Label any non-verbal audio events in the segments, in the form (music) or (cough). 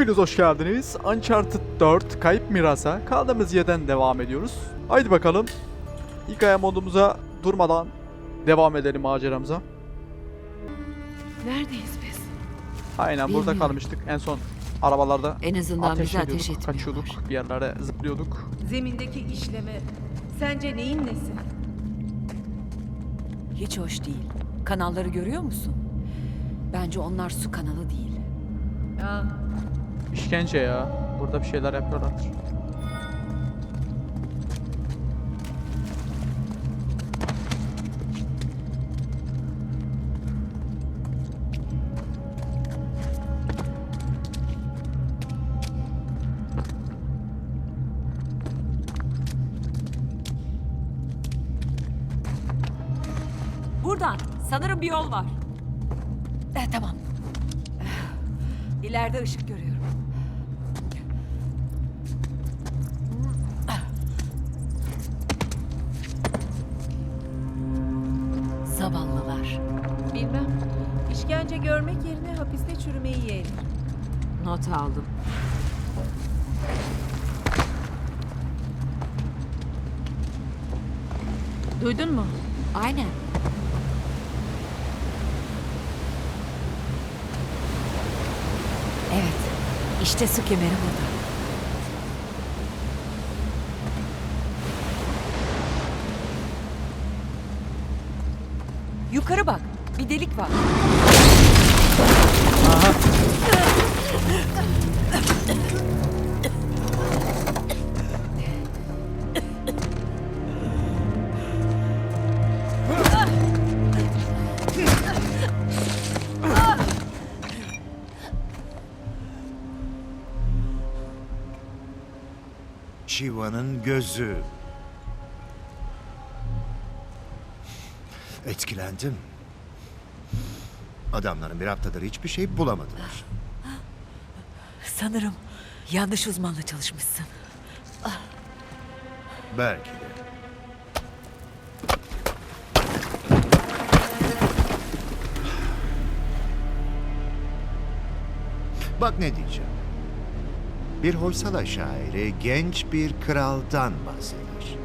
Hepiniz hoş geldiniz. Uncharted 4 Kayıp Miras'a kaldığımız yerden devam ediyoruz. Haydi bakalım. Hikaye modumuza durmadan devam edelim maceramıza. Neredeyiz biz? Aynen burada Bilmiyorum. kalmıştık. En son arabalarda En azından ateş bize ediyorduk, ateş kaçıyorduk, bir yerlere zıplıyorduk. Zemindeki işleme sence neyin nesi? Hiç hoş değil. Kanalları görüyor musun? Bence onlar su kanalı değil. Aa, İşkence ya. Burada bir şeyler yapıyorlardır. Buradan. Sanırım bir yol var. Eh, tamam. İleride ışık görüyorum. Not aldım. Duydun mu? Aynen. Evet. İşte su kemeri burada. Yukarı bak. Bir delik var. Shiva'nın gözü. Etkilendim. Adamların bir haftadır hiçbir şey bulamadılar. Sanırım yanlış uzmanla çalışmışsın. Belki de. Bak ne diyeceğim. Bir Hoysala şairi genç bir kraldan bahseder.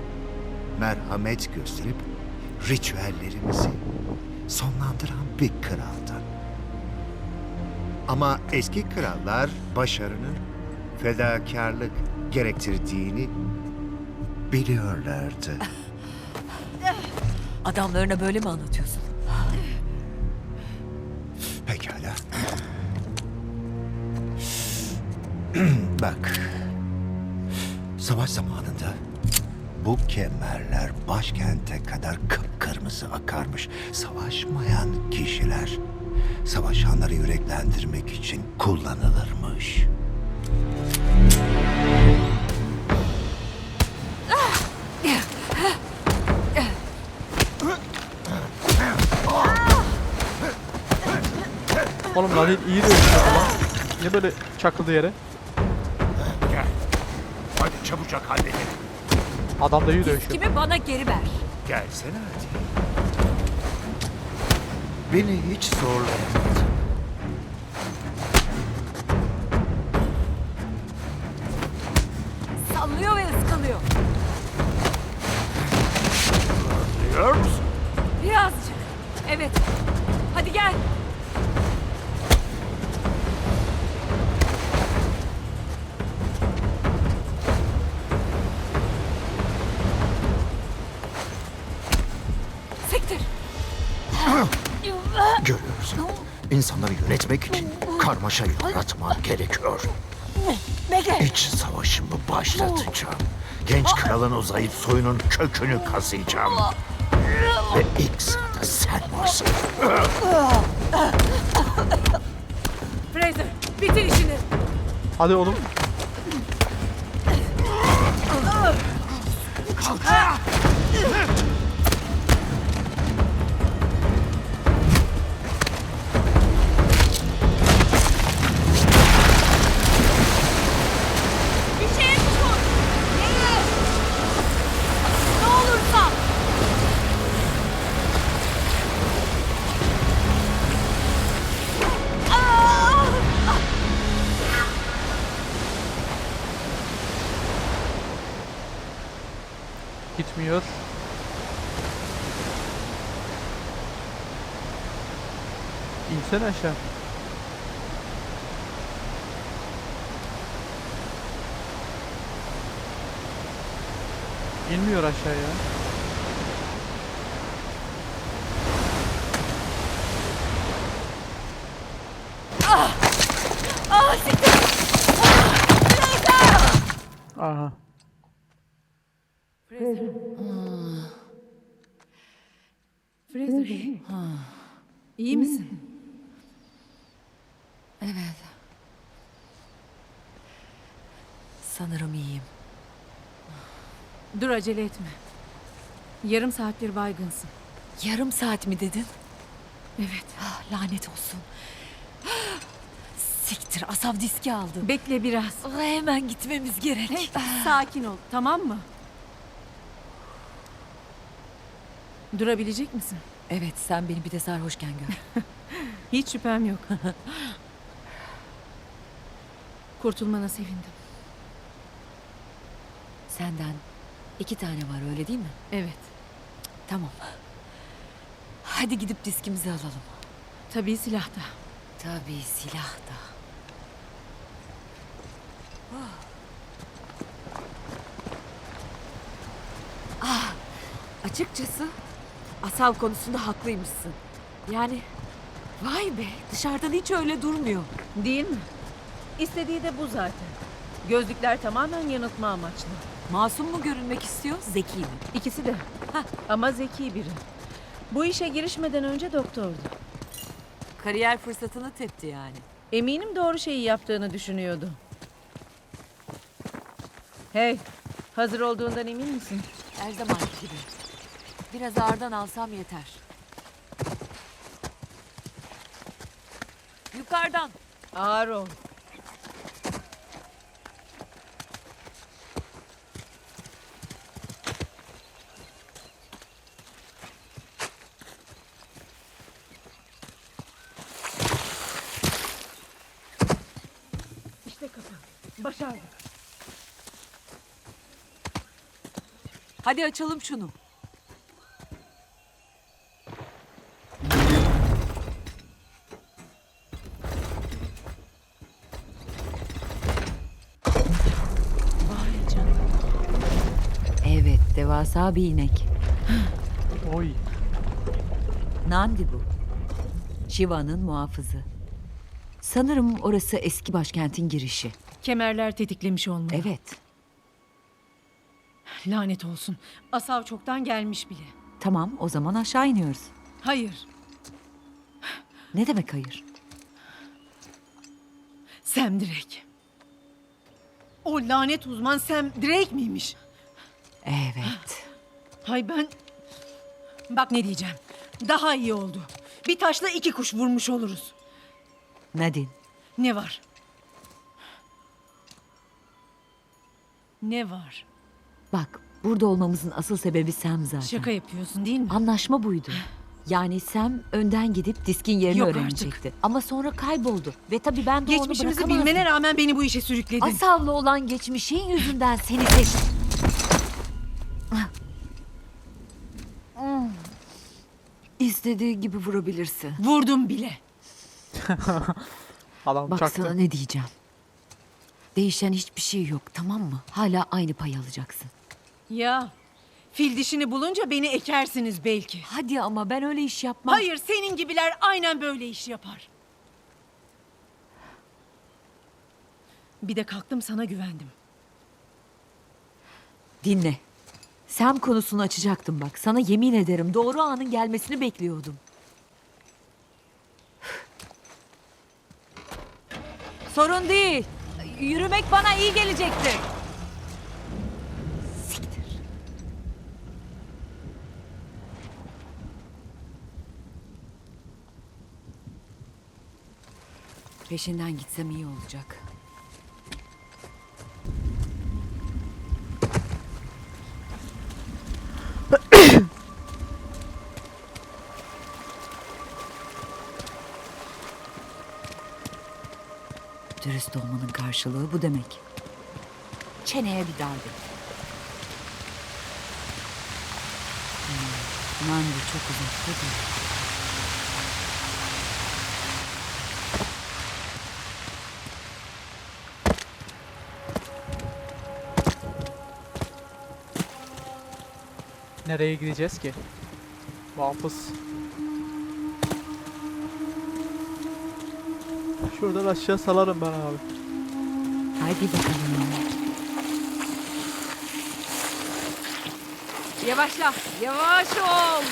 Merhamet gösterip ritüellerimizi sonlandıran bir kraldan. Ama eski krallar başarının fedakarlık gerektirdiğini biliyorlardı. (laughs) Adamlarına böyle mi anlatıyorsun? Pekala. (clears throat) Bak. Savaş zamanında bu kemerler başkente kadar kıpkırmızı akarmış. Savaşmayan kişiler savaşanları yüreklendirmek için kullanılırmış. Oğlum Nadir iyi dövüşüyor lan. Niye böyle çakıldı yere? Çabucak halledelim. Adam da iyi dövüşüyor. Kimi bana geri ver. Gelsene hadi. Beni hiç zorlayamadın. Sallıyor ve ıskalıyor. Biliyor musun? Birazcık. Evet. Hadi gel. İnsanları yönetmek için karmaşa yaratman gerekiyor. Bekle. İç savaşımı başlatacağım. Genç kralın uzayıp soyunun kökünü kazıyacağım. Ve ilk sırada sen varsın. Fraser, bitir işini. Hadi oğlum. Bir İnsene aşağı. İnmiyor aşağıya. Aha. Fraser. İyi misin? Evet. Sanırım iyiyim. Dur acele etme. Yarım saattir baygınsın. Yarım saat mi dedin? Evet. Ah, lanet olsun. (gasps) Siktir, asav diski aldım. Bekle biraz. Ah, hemen gitmemiz gerek. Hey, sakin ol, tamam mı? Durabilecek misin? Evet, sen beni bir de sarhoşken gör. (laughs) Hiç şüphem yok. (laughs) Kurtulmana sevindim. Senden iki tane var öyle değil mi? Evet. Tamam. Hadi gidip diskimizi alalım. Tabii silah da. Tabii silah da. Ah, açıkçası Asav konusunda haklıymışsın. Yani vay be dışarıdan hiç öyle durmuyor. Değil mi? İstediği de bu zaten. Gözlükler tamamen yanıltma amaçlı. Masum mu görünmek istiyor, zeki mi? İkisi de. Hah. Ama zeki biri. Bu işe girişmeden önce doktordu. Kariyer fırsatını tepti yani. Eminim doğru şeyi yaptığını düşünüyordu. Hey, hazır olduğundan emin misin? Her zamanki gibi. Biraz ağırdan alsam yeter. Yukarıdan. Ağır ol. İşte kapı. Başardık. Hadi açalım şunu. Evet, devasa bir inek. Oy. Nandi bu. Shiva'nın muhafızı. Sanırım orası eski başkentin girişi. Kemerler tetiklemiş olmalı. Evet. Lanet olsun. Asav çoktan gelmiş bile. Tamam, o zaman aşağı iniyoruz. Hayır. Ne demek hayır? Sam Drake. O lanet uzman Sam Drake miymiş? Evet. Hay ben... Bak ne diyeceğim. Daha iyi oldu. Bir taşla iki kuş vurmuş oluruz. Nadine, Ne var? Ne var? bak burada olmamızın asıl sebebi Sam zaten. Şaka yapıyorsun değil mi? Anlaşma buydu. (sighs) Yani Sam önden gidip diskin yerini Yok öğrenecekti. Ama sonra kayboldu. Ve tabii ben de onu Geçmişimizi bırakamazdım. bilmene rağmen beni bu işe sürükledin. Asav'la olan geçmişin yüzünden seni seçtim. (sighs) İstediği gibi vurabilirsin. Vurdum bile. (laughs) Adam Bak çaktı. sana ne diyeceğim. Değişen hiçbir şey yok tamam mı? Hala aynı payı alacaksın. Ya fil dişini bulunca beni ekersiniz belki. Hadi ama ben öyle iş yapmam. Hayır senin gibiler aynen böyle iş yapar. Bir de kalktım sana güvendim. Dinle. Sam konusunu açacaktım bak. Sana yemin ederim doğru anın gelmesini bekliyordum. (sighs) Sorun değil. Yürümek bana iyi gelecektir. Siktir. Peşinden gitsem iyi olacak. Dürüst olmanın karşılığı bu demek. Çeneye bir darbe. Nandi çok uzakta değil. Nereye gideceğiz ki? Vafız. Şuradan aşağı salarım ben abi. Hadi bakalım. Yavaşla. Yavaş ol.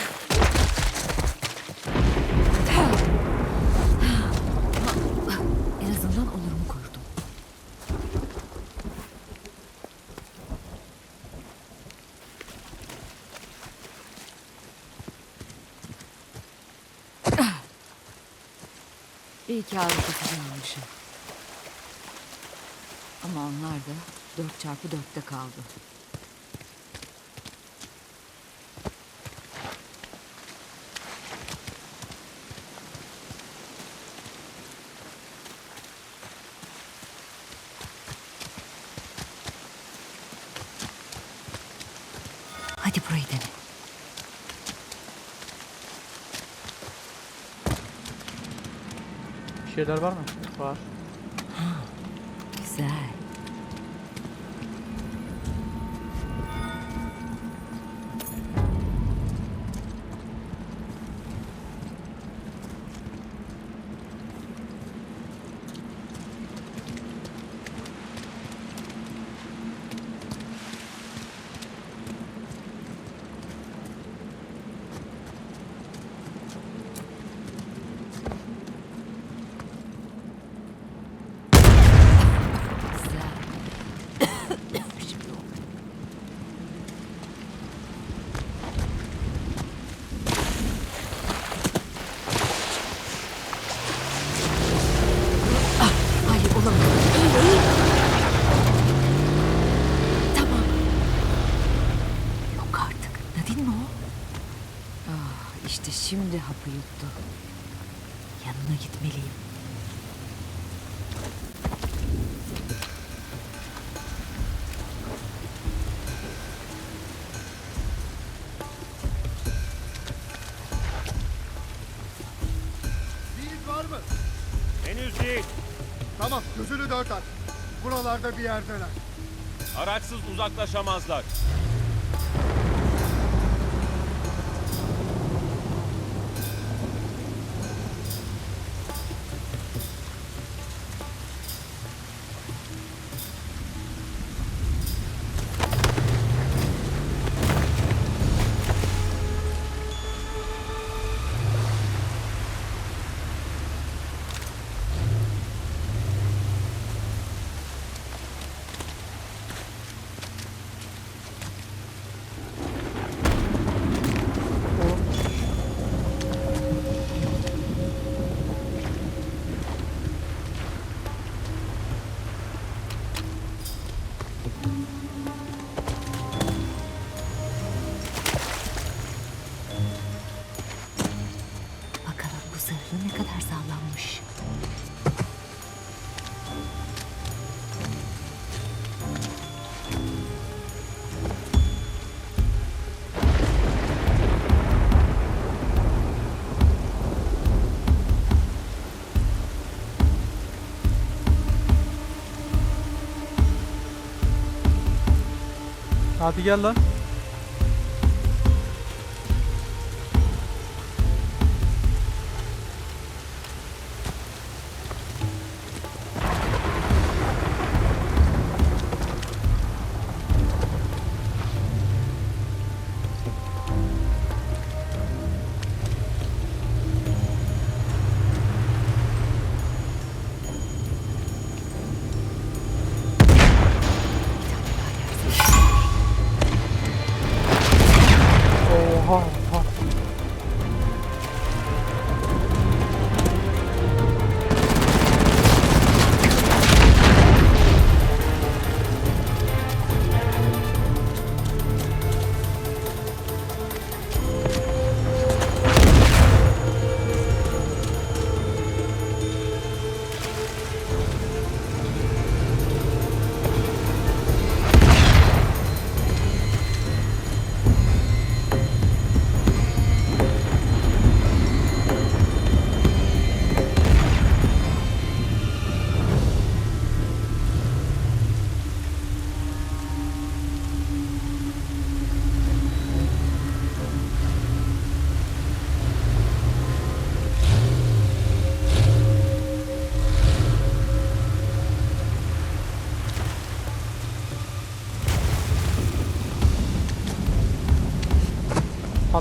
En azından onurumu korudum. İyi ki ağrı Da 4 çarpı 4'te kaldı. Hadi burayı dene. Bir şeyler var mı? Var. Güzel. Güzel. Şimdi oldu. Ah, hayır olamaz. Tamam. Yok artık. Nadine mi o? Ah, işte şimdi hapı yuttu. Yanına gitmeliyim. Buralarda bir yerdeler. Araçsız uzaklaşamazlar. Hadi gel lan.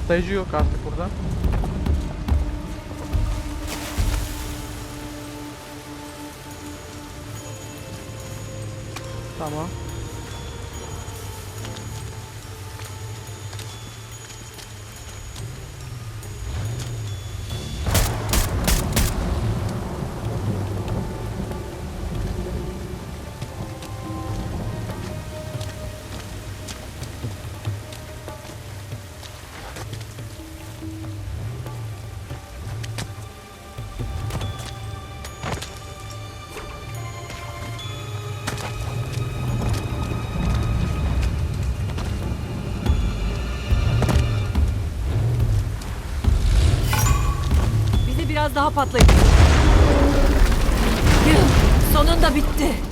Patlayıcı yok artık burada. Tamam. Daha patlayın. Yuh, Sonunda bitti.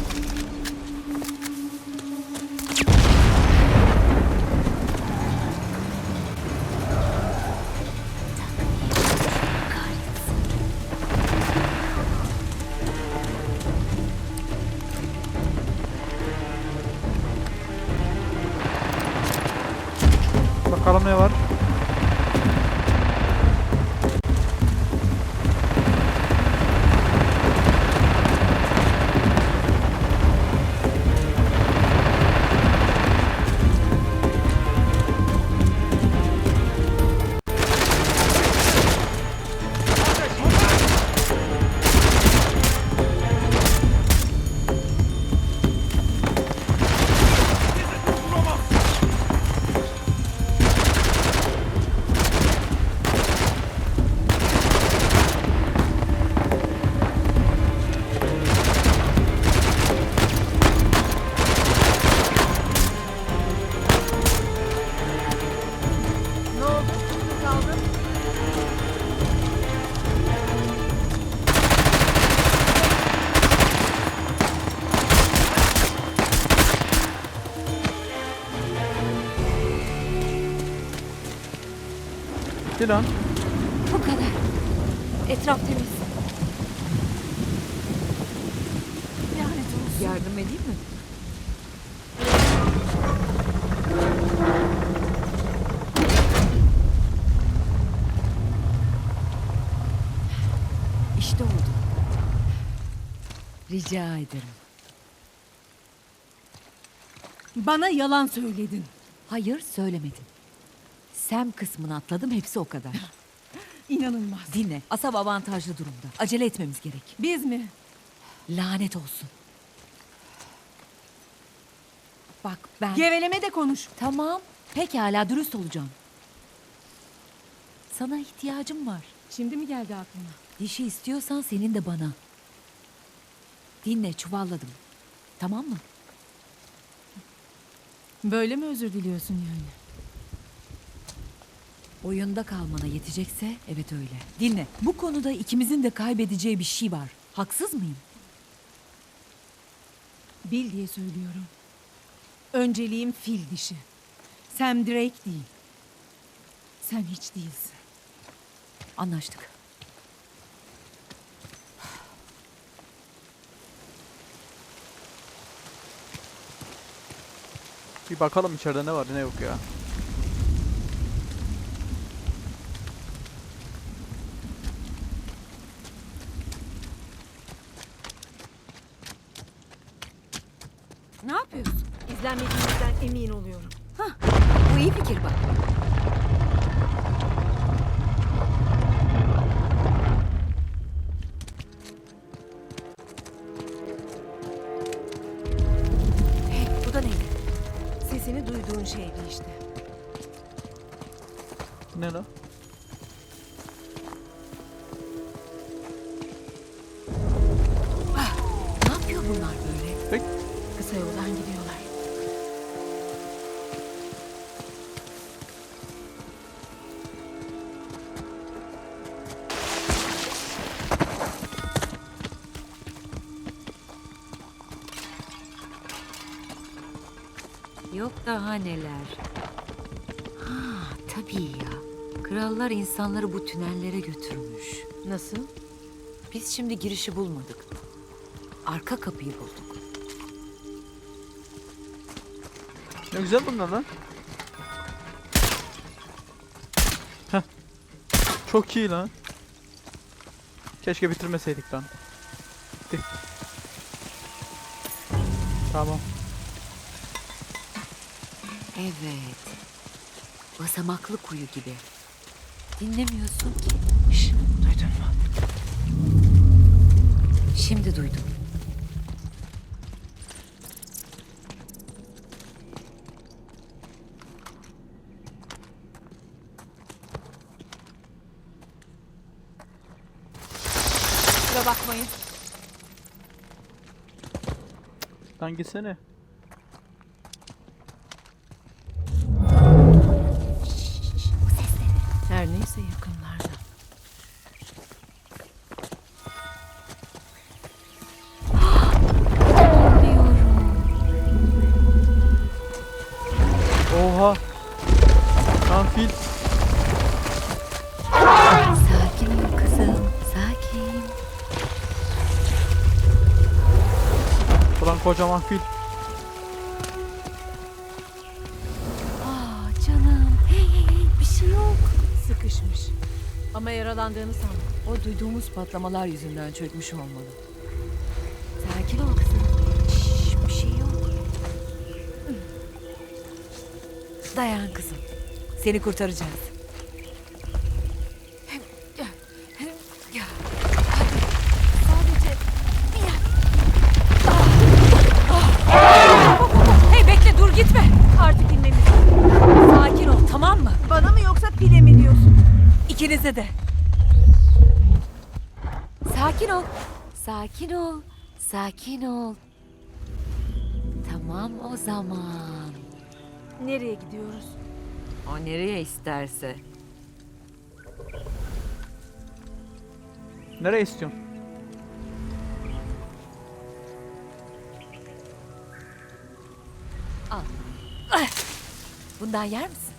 Bitti lan. Bu kadar. Etraf temiz. Lanet olsun. Yardım edeyim mi? İşte oldu. Rica ederim. Bana yalan söyledin. Hayır söylemedim. Sem kısmını atladım hepsi o kadar. (laughs) İnanılmaz. Dinle. Asab avantajlı durumda. Acele etmemiz gerek. Biz mi? Lanet olsun. Bak ben... Geveleme de konuş. Tamam. Pekala dürüst olacağım. Sana ihtiyacım var. Şimdi mi geldi aklına? Dişi istiyorsan senin de bana. Dinle çuvalladım. Tamam mı? Böyle mi özür diliyorsun yani? Oyunda kalmana yetecekse evet öyle. Dinle. Bu konuda ikimizin de kaybedeceği bir şey var. Haksız mıyım? Bil diye söylüyorum. Önceliğim fil dişi. Sam Drake değil. Sen hiç değilsin. Anlaştık. Bir bakalım içeride ne var ne yok ya. Ne yapıyorsun? İzlenmediğimizden emin oluyorum. Bu iyi fikir bak. Daha neler. Ha, tabii ya. Krallar insanları bu tünellere götürmüş. Nasıl? Biz şimdi girişi bulmadık. Arka kapıyı bulduk. ne güzel bunlar lan. Çok iyi lan. Keşke bitirmeseydik lan. Bitti. Tamam. Evet. Basamaklı kuyu gibi. Dinlemiyorsun ki. Şş, duydun mu? Şimdi duydum. Kusura bakmayın. Lan gitsene. Kocaman fil. Aa canım. Hey hey hey bir şey yok. Sıkışmış. Ama yaralandığını sandım. O duyduğumuz patlamalar yüzünden çökmüş olmalı. Sakin ol kızım. Şşş, bir şey yok. Dayan kızım. Seni kurtaracağız. İkinize de. Sakin ol. Sakin ol. Sakin ol. Tamam o zaman. Nereye gidiyoruz? O nereye isterse. Nereye istiyorsun? Bundan yer misin?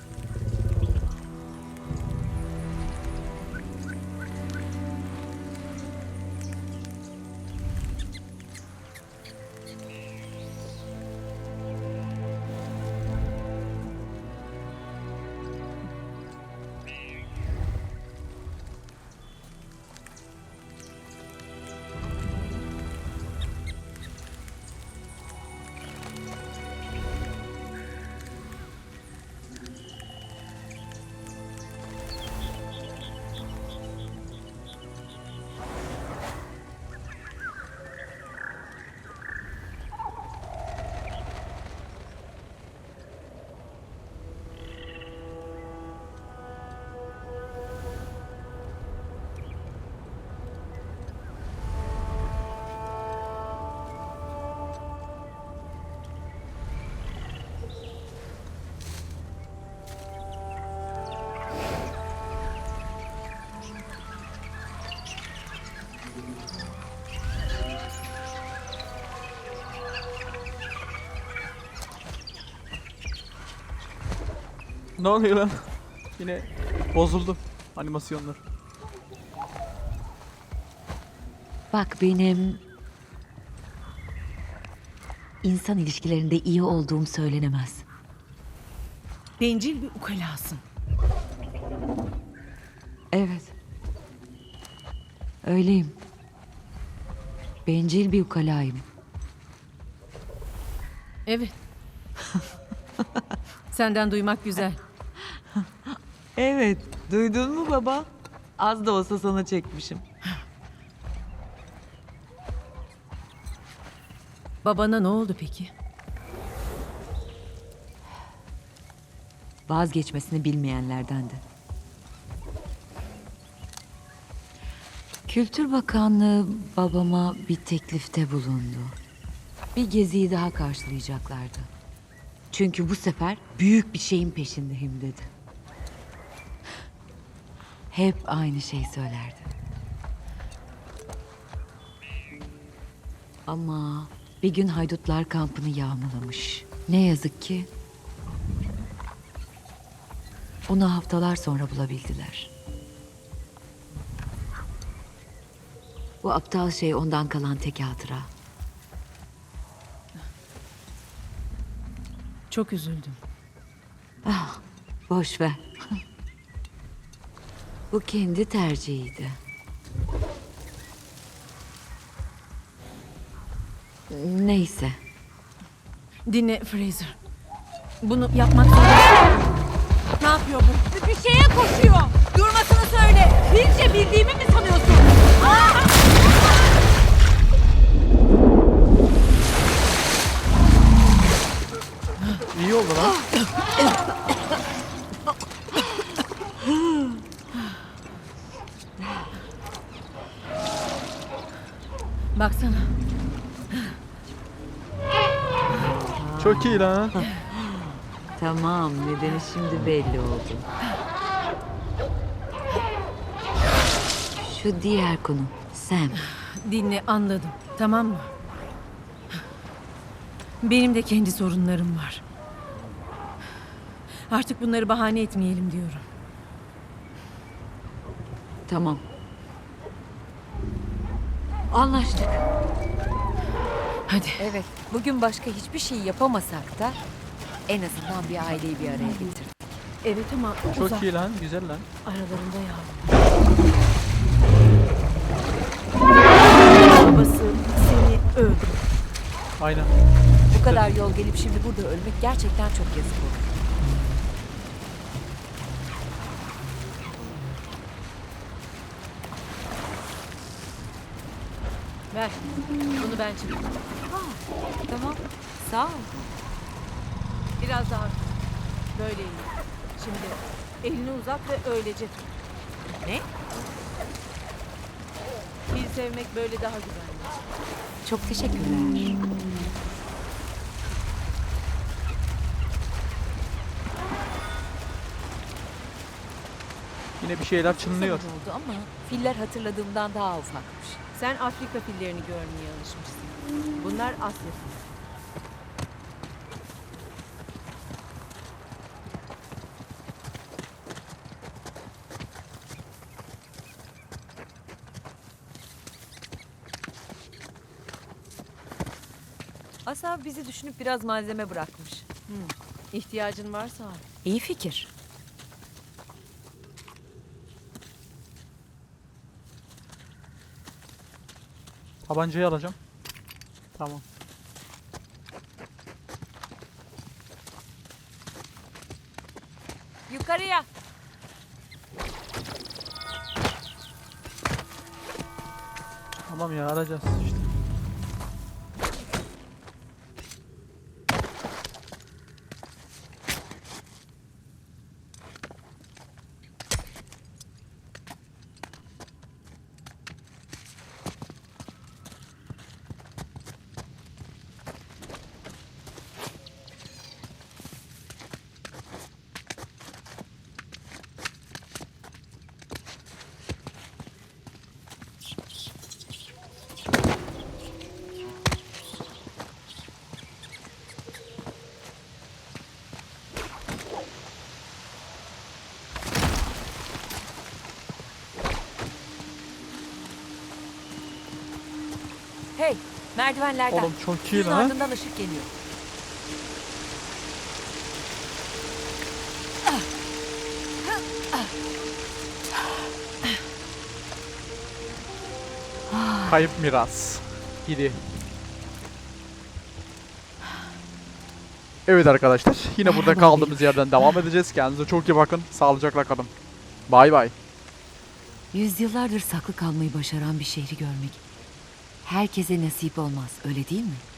Ne oluyor lan? (laughs) Yine bozuldu animasyonlar. Bak benim insan ilişkilerinde iyi olduğum söylenemez. Bencil bir ukalasın. Evet. Öyleyim. Bencil bir ukalayım. Evet. (laughs) Senden duymak güzel. Evet, duydun mu baba? Az da olsa sana çekmişim. Babana ne oldu peki? Vazgeçmesini bilmeyenlerdendi. Kültür Bakanlığı babama bir teklifte bulundu. Bir geziyi daha karşılayacaklardı. Çünkü bu sefer büyük bir şeyin peşindeyim dedi. Hep aynı şeyi söylerdi. Ama bir gün haydutlar kampını yağmalamış. Ne yazık ki onu haftalar sonra bulabildiler. Bu aptal şey ondan kalan tek hatıra. Çok üzüldüm. Boş ver. (laughs) Bu kendi tercihiydi. Neyse. Dinle Fraser. Bunu yapmak zorundasın. Ne yapıyor bu? Bir şeye koşuyor. Durmasını söyle. Bilce bildiğimi mi sanıyorsun? İyi oldu lan. (laughs) Baksana. Çok iyi lan. Tamam, nedeni şimdi belli oldu. Şu diğer konu, Sam. Dinle anladım. Tamam mı? Benim de kendi sorunlarım var. Artık bunları bahane etmeyelim diyorum. Tamam. Anlaştık. Hadi. Evet, bugün başka hiçbir şey yapamasak da en azından bir aileyi bir araya getirdik. Evet ama Çok uzak iyi lan. Güzel lan. aralarında yavrum. Babası seni öldü. Aynen. Bu kadar yol gelip şimdi burada ölmek gerçekten çok yazık olur. Ver. Bunu ben çekeyim. Tamam, sağ ol. Biraz daha. Böyle iyi. Şimdi elini uzat ve öylece tut. Ne? Fil sevmek böyle daha güvenli. Çok teşekkürler. Yine bir şeyler çınlıyor. Sorun oldu ama filler hatırladığımdan daha ufakmış. Sen Afrika fillerini görmeye alışmışsın. Bunlar Asya filleri. Asav bizi düşünüp biraz malzeme bırakmış. İhtiyacın varsa al. İyi fikir. Tabancayı alacağım. Tamam. Yukarıya. Tamam ya alacağız işte. Hey, merdivenlerden. Oğlum çok iyi Suyun lan. ardından ışık geliyor. Kayıp miras. Gidi. Evet arkadaşlar. Yine burada kaldığımız yerden devam edeceğiz. Kendinize çok iyi bakın. Sağlıcakla kalın. Bay bay. Yüzyıllardır saklı kalmayı başaran bir şehri görmek herkese nasip olmaz, öyle değil mi?